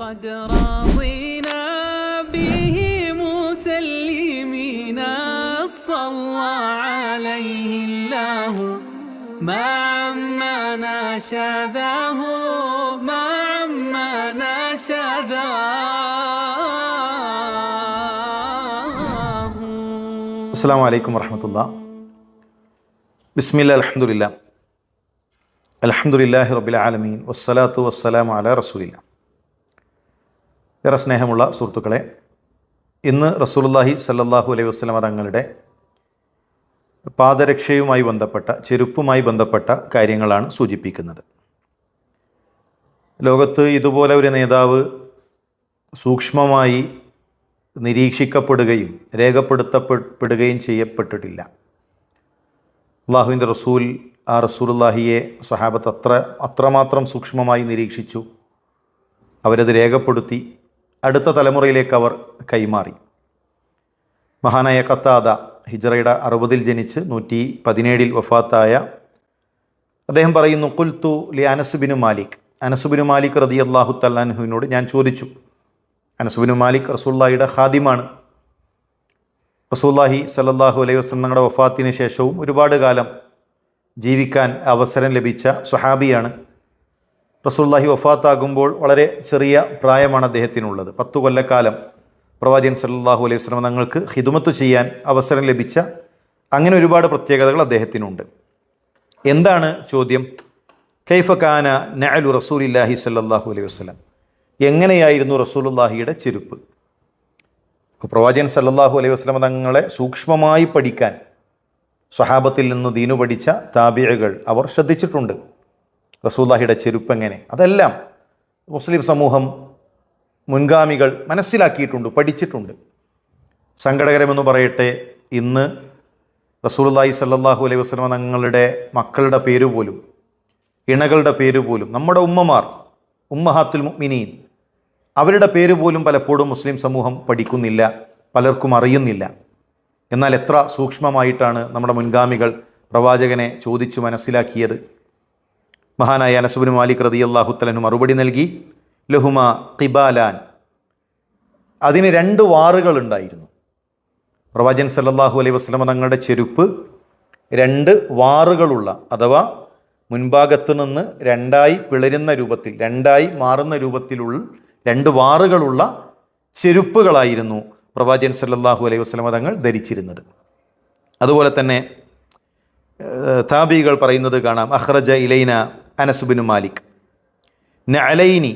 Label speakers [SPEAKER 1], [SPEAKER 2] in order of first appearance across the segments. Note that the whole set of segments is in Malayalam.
[SPEAKER 1] قد رضينا به مسلمين. صلى عليه الله. ما عمنا شذاه ما عمنا شذاه
[SPEAKER 2] السلام عليكم ورحمة الله. بسم الله الحمد لله. الحمد لله رب العالمين والصلاة والسلام على رسول الله. ഏറെ സ്നേഹമുള്ള സുഹൃത്തുക്കളെ ഇന്ന് റസൂലുല്ലാഹി സല്ലല്ലാഹു അലൈഹി വസ്ലമ തങ്ങളുടെ പാദരക്ഷയുമായി ബന്ധപ്പെട്ട ചെരുപ്പുമായി ബന്ധപ്പെട്ട കാര്യങ്ങളാണ് സൂചിപ്പിക്കുന്നത്. ലോകത്ത് ഇതുപോലെ ഒരു നേതാവ് സൂക്ഷ്മമായി നിരീക്ഷിക്കപ്പെടുകയും രേഖപ്പെടുത്തപ്പെടുകയും ചെയ്യപ്പെട്ടിട്ടില്ല. അള്ളാഹുവിന്റെ റസൂൽ ആ റസൂലുല്ലാഹിയെ സഹാബത്ത് അത്ര അത്രമാത്രം സൂക്ഷ്മമായി നിരീക്ഷിച്ചു. അവരത് രേഖപ്പെടുത്തി. അടുത്ത തലമുറയിലേക്ക് അവർ കൈമാറി. മഹാനായ കത്താദ ഹിജറയുടെ അറുപതിൽ ജനിച്ച് നൂറ്റി പതിനേഴിൽ വഫാത്തായ അദ്ദേഹം പറയുന്നു കുൽത്തു ലി അനസുബിനു മാലിക്. അനസുബിനു മാലിക് റതി അള്ളാഹു തല്ലാൻഹുവിനോട് ഞാൻ ചോദിച്ചു അനസുബിനു മാലിക് റസൂല്ലാഹിയുടെ ഖാദിമാണ്. റസൂല്ലാഹി സല്ലല്ലാഹു അലൈഹി വസ്ലം തങ്ങളുടെ വഫാത്തിന് ശേഷവും ഒരുപാട് കാലം ജീവിക്കാൻ അവസരം ലഭിച്ച സുഹാബിയാണ് റസൂല്ലാഹി വഫാത്താകുമ്പോൾ വളരെ ചെറിയ പ്രായമാണ് അദ്ദേഹത്തിനുള്ളത്. പത്തു കൊല്ലക്കാലം പ്രവാചകൻ സല്ലല്ലാഹു അലൈഹി വസ്ലം തങ്ങൾക്ക് ഹിദുമത്ത് ചെയ്യാൻ അവസരം ലഭിച്ച അങ്ങനെ ഒരുപാട് പ്രത്യേകതകൾ അദ്ദേഹത്തിനുണ്ട്. എന്താണ് ചോദ്യം? കൈഫ കാന നഅലു റസൂലില്ലാഹി സല്ലാഹു അലൈഹി വസ്ലം എങ്ങനെയായിരുന്നു റസൂലുല്ലാഹിയുടെ ചെരുപ്പ്? പ്രവാചകൻ സല്ലല്ലാഹു അലൈഹി വസ്ലം തങ്ങളെ സൂക്ഷ്മമായി പഠിക്കാൻ സ്വഹാബത്തിൽ നിന്ന് ദീനു പഠിച്ച താബിയകൾ അവർ ശ്രദ്ധിച്ചിട്ടുണ്ട്. റസൂല്ലാഹിയുടെ ചെരുപ്പ് എങ്ങനെ അതെല്ലാം മുസ്ലിം സമൂഹം മുൻഗാമികൾ മനസ്സിലാക്കിയിട്ടുണ്ട് പഠിച്ചിട്ടുണ്ട്. സങ്കടകരമെന്ന് പറയട്ടെ ഇന്ന് റസൂലുള്ളാഹി സല്ലാഹു അലൈഹി വസ്ലമ തങ്ങളുടെ മക്കളുടെ പേര് പോലും ഇണകളുടെ പേര് പോലും നമ്മുടെ ഉമ്മമാർ ഉമ്മഹാത്തുൽ മുഅ്മിനീൻ അവരുടെ പേര് പോലും പലപ്പോഴും മുസ്ലിം സമൂഹം പഠിക്കുന്നില്ല പലർക്കും അറിയുന്നില്ല. എന്നാൽ എത്ര സൂക്ഷ്മമായിട്ടാണ് നമ്മുടെ മുൻഗാമികൾ പ്രവാചകനെ ചോദിച്ചു മനസ്സിലാക്കിയത്. മഹാനായ അനസുബിൻ മാലിക് റതി അള്ളാഹുത്തലന് മറുപടി നൽകി ലഹുമ ഖിബാലാൻ. അതിന് രണ്ട് വാറുകളുണ്ടായിരുന്നു പ്രവാചൻ സല്ലാഹു അലൈഹി വസ്ലമ തങ്ങളുടെ ചെരുപ്പ് രണ്ട് വാറുകളുള്ള അഥവാ മുൻഭാഗത്ത് നിന്ന് രണ്ടായി പിളരുന്ന രൂപത്തിൽ രണ്ടായി മാറുന്ന രൂപത്തിലുള്ള രണ്ട് വാറുകളുള്ള ചെരുപ്പുകളായിരുന്നു പ്രവാചൻ സല്ലാഹു അലൈഹി വസ്ലമ തങ്ങൾ ധരിച്ചിരുന്നത്. അതുപോലെ തന്നെ താബികൾ പറയുന്നത് കാണാം അഹ്റജ ഇലൈന അനസുബിനു മാലിക്. നഅലൈനി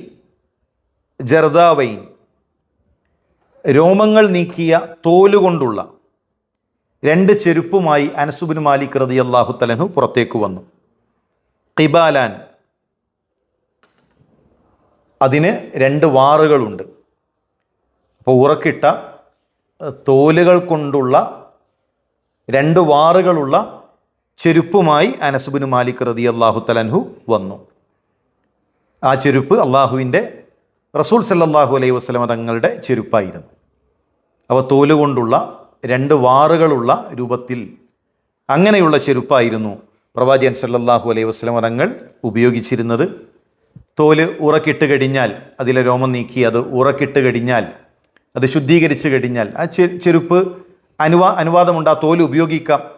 [SPEAKER 2] ജർദാവൈൻ രോമങ്ങൾ നീക്കിയ തോലുകൊണ്ടുള്ള രണ്ട് ചെരുപ്പുമായി അനസുബിനു മാലിക് റതി അള്ളാഹു തലഹു പുറത്തേക്ക് വന്നു. കിബാലാൻ അതിന് രണ്ട് വാറുകളുണ്ട്. അപ്പോൾ ഉറക്കിട്ട തോലുകൾ കൊണ്ടുള്ള രണ്ട് വാറുകളുള്ള ചെരുപ്പുമായി അനസുബിന് മാലിക് റതി അള്ളാഹു തലൻഹു വന്നു. ആ ചെരുപ്പ് അള്ളാഹുവിന്റെ റസൂൽ സല്ലാഹു അലൈഹി വസ്ലമ തങ്ങളുടെ ചെരുപ്പായിരുന്നു. അവ തോലുകൊണ്ടുള്ള രണ്ട് വാറുകളുള്ള രൂപത്തിൽ അങ്ങനെയുള്ള ചെരുപ്പായിരുന്നു പ്രവാചകൻ സല്ലാഹു അലൈഹി വസ്ലമ തങ്ങൾ ഉപയോഗിച്ചിരുന്നത്. തോൽ ഉറക്കിട്ട് കഴിഞ്ഞാൽ അതിലെ രോമം നീക്കി അത് ഉറക്കിട്ട് കഴിഞ്ഞാൽ അത് ശുദ്ധീകരിച്ച് കഴിഞ്ഞാൽ ആ ചെരുപ്പ് അനുവാ അനുവാദമുണ്ട് ആ തോൽ ഉപയോഗിക്കാം.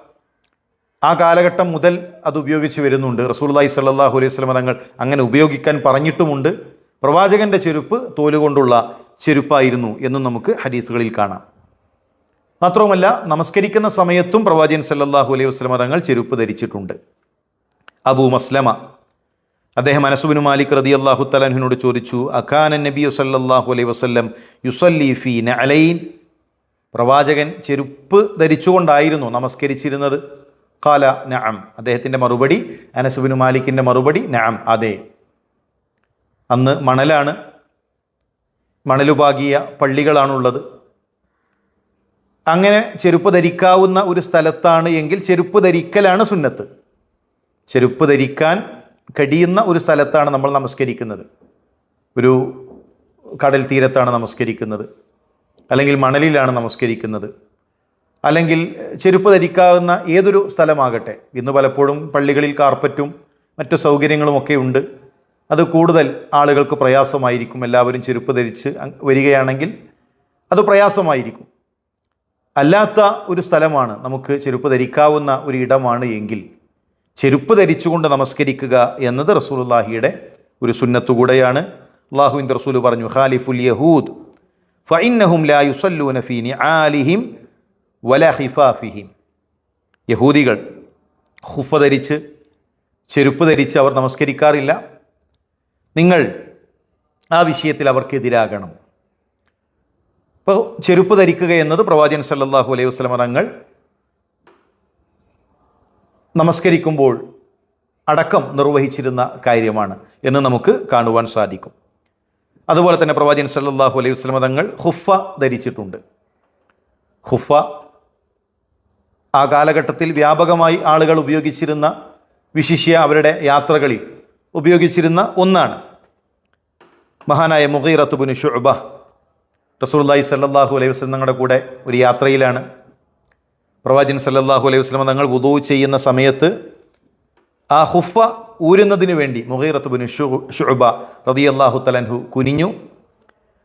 [SPEAKER 2] ആ കാലഘട്ടം മുതൽ അത് ഉപയോഗിച്ച് വരുന്നുണ്ട്. റസൂൽല്ലാഹി സല്ലാഹു അലൈഹി സ്വലമ തങ്ങൾ അങ്ങനെ ഉപയോഗിക്കാൻ പറഞ്ഞിട്ടുമുണ്ട്. പ്രവാചകന്റെ ചെരുപ്പ് തോലുകൊണ്ടുള്ള ചെരുപ്പായിരുന്നു എന്നും നമുക്ക് ഹദീസുകളിൽ കാണാം. മാത്രവുമല്ല നമസ്കരിക്കുന്ന സമയത്തും പ്രവാചകൻ സല്ലാഹു അലൈഹി വസ്ലമ തങ്ങൾ ചെരുപ്പ് ധരിച്ചിട്ടുണ്ട്. അബൂ മസ്ലമ അദ്ദേഹം അനസുബിന് മാലിക് റതി അള്ളാഹു തലാഹുവിനോട് ചോദിച്ചു അഖാനൻ നബി സല്ലാഹു അലൈഹി വസ്ലം യുസല്ലി ഫീ നഅലൈൻ? പ്രവാചകൻ ചെരുപ്പ് ധരിച്ചുകൊണ്ടായിരുന്നു നമസ്കരിച്ചിരുന്നത്. കാല നഅം. അദ്ദേഹത്തിന്റെ മറുപടി അനസുബിന് മാലിക്കിന്റെ മറുപടി നഅം അതെ. അന്ന് മണലാണ് മണലുപാകിയ പള്ളികളാണുള്ളത്. അങ്ങനെ ചെരുപ്പ് ധരിക്കാവുന്ന ഒരു സ്ഥലത്താണ് എങ്കിൽ ചെരുപ്പ് ധരിക്കലാണ് സുന്നത്ത്. ചെരുപ്പ് ധരിക്കാൻ കഴിയുന്ന ഒരു സ്ഥലത്താണ് നമ്മൾ നമസ്കരിക്കുന്നത്. ഒരു കടൽ തീരത്താണ് നമസ്കരിക്കുന്നത്. അല്ലെങ്കിൽ മണലിലാണ് നമസ്കരിക്കുന്നത്. അല്ലെങ്കിൽ ചെരുപ്പ് ധരിക്കാവുന്ന ഏതൊരു സ്ഥലമാകട്ടെ. ഇന്ന് പലപ്പോഴും പള്ളികളിൽ കാർപ്പറ്റും മറ്റു സൗകര്യങ്ങളുമൊക്കെ ഉണ്ട്. അത് കൂടുതൽ ആളുകൾക്ക് പ്രയാസമായിരിക്കും. എല്ലാവരും ചെരുപ്പ് ധരിച്ച് വരികയാണെങ്കിൽ അത് പ്രയാസമായിരിക്കും. അല്ലാത്ത ഒരു സ്ഥലമാണ് നമുക്ക് ചെരുപ്പ് ധരിക്കാവുന്ന ഒരു ഇടമാണ് എങ്കിൽ ചെരുപ്പ് ധരിച്ചുകൊണ്ട് നമസ്കരിക്കുക എന്നത് റസൂലുള്ളാഹിയുടെ ഒരു സുന്നത്തു കൂടെയാണ്. അള്ളാഹുവിന്റെ റസൂൽ പറഞ്ഞു ഖാലിഫുൽ യഹൂദ് ഫഇന്നഹും ലാ യുസല്ലൂന ഫീ നിആലിഹിം വല ഹിഫാഫിഹിം യഹൂദികൾ ഹുഫ ധരിച്ച് ചെരുപ്പ് ധരിച്ച് അവർ നമസ്കരിക്കാറില്ല. നിങ്ങൾ ആ വിഷയത്തിൽ അവർക്കെതിരാകണം. ഇപ്പോൾ ചെരുപ്പ് ധരിക്കുക എന്നത് പ്രവാചകൻ സല്ലാഹു അലൈഹി വസ്ലമ തങ്ങൾ നമസ്കരിക്കുമ്പോൾ അടക്കം നിർവഹിച്ചിരുന്ന കാര്യമാണ് എന്ന് നമുക്ക് കാണുവാൻ സാധിക്കും. അതുപോലെ തന്നെ പ്രവാചകൻ സല്ലാഹു അലൈഹി വസ്ലമ തങ്ങൾ ഹുഫ ധരിച്ചിട്ടുണ്ട്. ഹുഫ ആ കാലഘട്ടത്തിൽ വ്യാപകമായി ആളുകൾ ഉപയോഗിച്ചിരുന്ന വിശിഷ്യ അവരുടെ യാത്രകളിൽ ഉപയോഗിച്ചിരുന്ന ഒന്നാണ്. മഹാനായ മുഗീറത്തുബിന് ഷുഅബ റസൂലുള്ളാഹി സല്ലാഹു അലൈഹി വസ്ലം തങ്ങളുടെ കൂടെ ഒരു യാത്രയിലാണ്. പ്രവാചകൻ സല്ലാഹു അലൈഹി വസല്ലം തങ്ങൾ വുദൂ ചെയ്യുന്ന സമയത്ത് ആ ഹുഫ ഊരുന്നതിന് വേണ്ടി മുഗീറത്തുബിന് ഷുഅബ അള്ളാഹു തലൻഹു കുനിഞ്ഞു.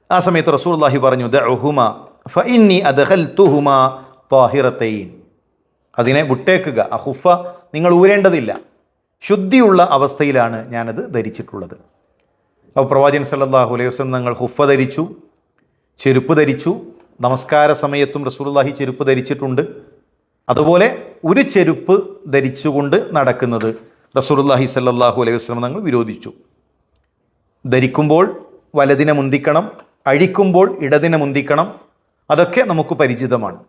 [SPEAKER 2] ആ സമയത്ത് റസൂള്ളാഹി പറഞ്ഞു ദഉഹുമ ഫഇന്നി അദ്ഖൽതുഹുമ താഹിറത്തൈൻ അതിനെ വിട്ടേക്കുക. ആ ഹുഫ നിങ്ങൾ ഊരേണ്ടതില്ല. ശുദ്ധിയുള്ള അവസ്ഥയിലാണ് ഞാനത് ധരിച്ചിട്ടുള്ളത്. അപ്പോൾ പ്രവാചകൻ സല്ലാഹു അലൈഹി വസ്ലം നിങ്ങൾ ഹുഫ ധരിച്ചു ചെരുപ്പ് ധരിച്ചു നമസ്കാര സമയത്തും റസൂലുള്ളാഹി ചെരുപ്പ് ധരിച്ചിട്ടുണ്ട്. അതുപോലെ ഒരു ചെരുപ്പ് ധരിച്ചുകൊണ്ട് നടക്കുന്നത് റസൂലുള്ളാഹി സല്ലാഹു അലൈഹി വസ്ലം നിങ്ങൾ വിരോധിച്ചു. ധരിക്കുമ്പോൾ വലതിനെ മുന്തിക്കണം അഴിക്കുമ്പോൾ ഇടതിനെ മുന്തിക്കണം അതൊക്കെ നമുക്ക് പരിചിതമാണ്.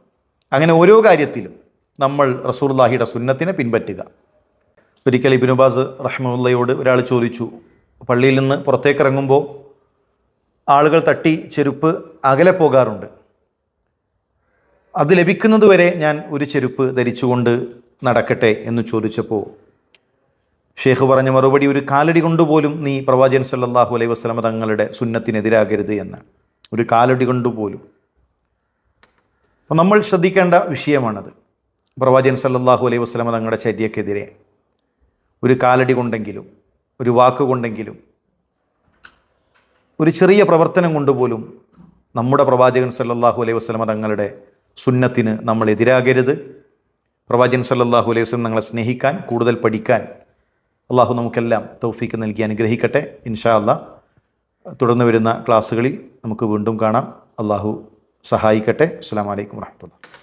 [SPEAKER 2] അങ്ങനെ ഓരോ കാര്യത്തിലും നമ്മൾ റസൂലുള്ളാഹിയുടെ സുന്നത്തിനെ പിൻപറ്റുക. ഒരിക്കൽ ഇബിനുബാസ് റഹ്മുല്ലയോട് ഒരാൾ ചോദിച്ചു പള്ളിയിൽ നിന്ന് പുറത്തേക്ക് ഇറങ്ങുമ്പോൾ ആളുകൾ തട്ടി ചെരുപ്പ് അകലെ പോകാറുണ്ട്. അത് ലഭിക്കുന്നതുവരെ ഞാൻ ഒരു ചെരുപ്പ് ധരിച്ചുകൊണ്ട് നടക്കട്ടെ? എന്ന് ചോദിച്ചപ്പോൾ ഷേഖ് പറഞ്ഞ മറുപടി ഒരു കാലടി കൊണ്ടുപോലും നീ പ്രവാചകൻ സല്ലാഹു അലൈഹി വസ്ലമ തങ്ങളുടെ സുന്നത്തിനെതിരാകരുത് എന്ന്. ഒരു കാലടി കൊണ്ടുപോലും. അപ്പം നമ്മൾ ശ്രദ്ധിക്കേണ്ട വിഷയമാണത്. പ്രവാചകൻ സല്ലാഹു അലൈഹി വസ്ലമ തങ്ങളുടെ ചര്യക്കെതിരെ ഒരു കാലടി കൊണ്ടെങ്കിലും ഒരു വാക്ക് കൊണ്ടെങ്കിലും ഒരു ചെറിയ പ്രവർത്തനം കൊണ്ടുപോലും നമ്മുടെ പ്രവാചകൻ സല്ലാഹു അലൈഹി വസ്ലമ തങ്ങളുടെ സുന്നത്തിന് നമ്മൾ എതിരാകരുത്. പ്രവാചകൻ സല്ലല്ലാഹു അലൈഹി വസ്ലം ഞങ്ങളെ സ്നേഹിക്കാൻ കൂടുതൽ പഠിക്കാൻ അള്ളാഹു നമുക്കെല്ലാം തൗഫീക്ക് നൽകി അനുഗ്രഹിക്കട്ടെ. ഇൻഷാ അല്ലാ തുടർന്ന് വരുന്ന ക്ലാസ്സുകളിൽ നമുക്ക് വീണ്ടും കാണാം. അള്ളാഹു സഹായിക്കട്ടെ. അസ്സാം വലൈക്കും വാഹമത്തുള്ള